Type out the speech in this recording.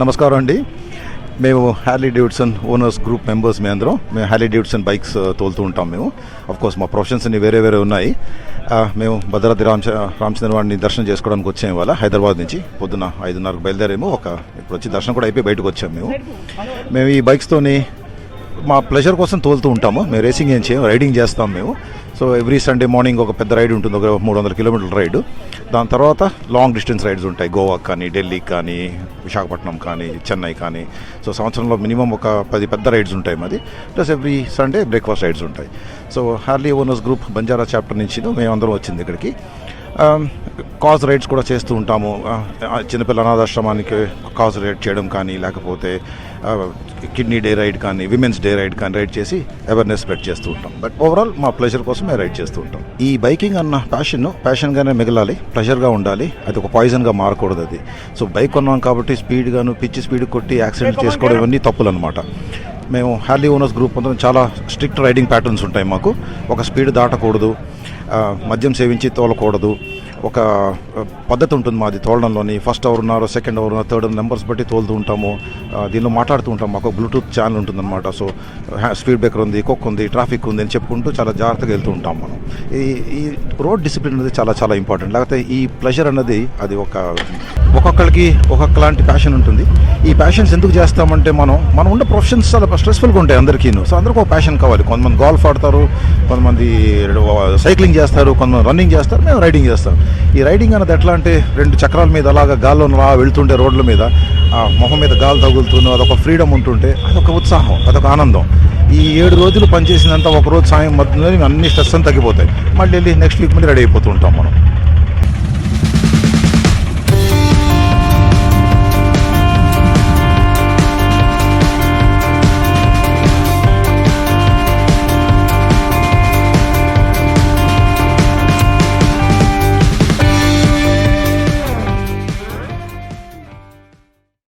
నమస్కారం అండి. మేము Harley Davidson owners group members మేము అందరం. మేము హ్యాలీ డేవిడ్సన్ బైక్స్ తోలుతూ ఉంటాం మేము. అఫ్ కోర్స్ మా ప్రొఫెషన్స్ అన్ని వేరే వేరే ఉన్నాయి. ఆ, మేము భద్రాద్రి రామచ రామచంద్ర వాడిని దర్శనం చేసుకోవడానికి వచ్చాము ఇవాళ హైదరాబాద్ నుంచి. పొద్దున ఐదున్నరకు బయలుదేరాము. ఒక ఇప్పుడు వచ్చి దర్శనం కూడా అయిపోయి బయటకు వచ్చాము మేము. మేము ఈ బైక్స్తోని మా ప్లెజర్ కోసం తోలుతూ ఉంటాము. మేము రేసింగ్ ఏం చేయం రైడింగ్ చేస్తాం మేము. సో ఎవ్రీ సండే మార్నింగ్ ఒక పెద్ద రైడ్ ఉంటుంది ఒక మూడు వందల కిలోమీటర్ల రైడ్ దాని తర్వాత లాంగ్ డిస్టెన్స్ రైడ్స్ ఉంటాయి. గోవాకి కానీ ఢిల్లీకి కానీ విశాఖపట్నం కానీ చెన్నై కానీ. సో సంవత్సరంలో మినిమం ఒక పది పెద్ద రైడ్స్ ఉంటాయి మాది. Plus every Sunday breakfast rides ఉంటాయి. So Harley owners group Banjara chapter నుంచి మేమందరం వచ్చింది ఇక్కడికి. కాజ్ రైడ్స్ కూడా చేస్తూ ఉంటాము. ఆ, చిన్నపిల్లల అనాథాశ్రమానికి కాజ్ రైడ్ చేయడం కానీ లేకపోతే కిడ్నీ డే రైడ్ కానీ విమెన్స్ డే రైడ్ కానీ రైడ్ చేసి అవేర్నెస్ స్ప్రెడ్ చేస్తూ ఉంటాం. బట్ ఓవరాల్ మా ప్లెజర్ కోసం మేము రైడ్ చేస్తూ ఉంటాం. ఈ బైకింగ్ అన్న ప్యాషన్ ప్యాషన్గానే మిగలాలి ప్లెజర్గా ఉండాలి అది ఒక పాయిజన్గా మారకూడదు అది. సో బైక్ కొన్నాం కాబట్టి స్పీడ్గాను పిచ్చి స్పీడ్ కొట్టి యాక్సిడెంట్ చేసుకోవడం ఇవన్నీ తప్పులు అనమాట మేము హ్యాలీ ఓనర్స్ గ్రూప్ అందరం చాలా స్ట్రిక్ట్ రైడింగ్ ప్యాటర్న్స్ ఉంటాయి మాకు. ఒక స్పీడ్ దాటకూడదు. మద్యం సేవించి తోలకూడదు. ఒక పద్ధతి ఉంటుంది మాది తోలడంలోని. ఫస్ట్ అవర్ ఉన్నారు సెకండ్ అవర్ ఉన్నారు థర్డ్ నెంబర్స్ బట్టి తోలుతూ ఉంటాము. దీనిలో మాట్లాడుతూ ఉంటాము మాకు బ్లూటూత్ ఛానల్ ఉంటుందన్నమాట. సో స్పీడ్ బ్రేకర్ ఉంది కుక్ ఉంది ట్రాఫిక్ ఉంది అని చెప్పుకుంటూ చాలా జాగ్రత్తగా వెళ్తూ ఉంటాం మనం. ఈ ఈ రోడ్ డిసిప్లిన్ అనేది చాలా చాలా ఇంపార్టెంట్. లేకపోతే ఈ ప్లెజర్ అనేది అది ఒక ఒక్కొక్కరికి ఒక్కొక్కలాంటి ప్యాషన్ ఉంటుంది. ఈ ప్యాషన్స్ ఎందుకు చేస్తామంటే మనం మనం ఉన్న ప్రొఫెషన్స్ చాలా స్ట్రెస్ఫుల్గా ఉంటాయి అందరికీ సో అందరికీ ఒక ప్యాషన్ కావాలి. కొంతమంది గోల్ఫ్ ఆడతారు కొంతమంది సైక్లింగ్ చేస్తారు కొంతమంది రన్నింగ్ చేస్తారు మేము రైడింగ్ చేస్తాం. ఈ రైడింగ్ అనేది ఎట్లా అంటే రెండు చక్రాల మీద అలాగా గాల్లో అలా వెళ్తుంటే రోడ్ల మీద ఆ మొహం మీద గాలి తగులుతుంది అదొక ఫ్రీడమ్ ఉంటుంటే అదొక ఉత్సాహం అదొక ఆనందం. ఈ ఏడు రోజులు పనిచేసినంత ఒకరోజు సాయం మధ్యలో అన్ని స్ట్రెస్ అని తగ్గిపోతాయి. మళ్ళీ వెళ్ళి నెక్స్ట్ వీక్ మళ్ళీ రెడీ అయిపోతుంటాం మనం.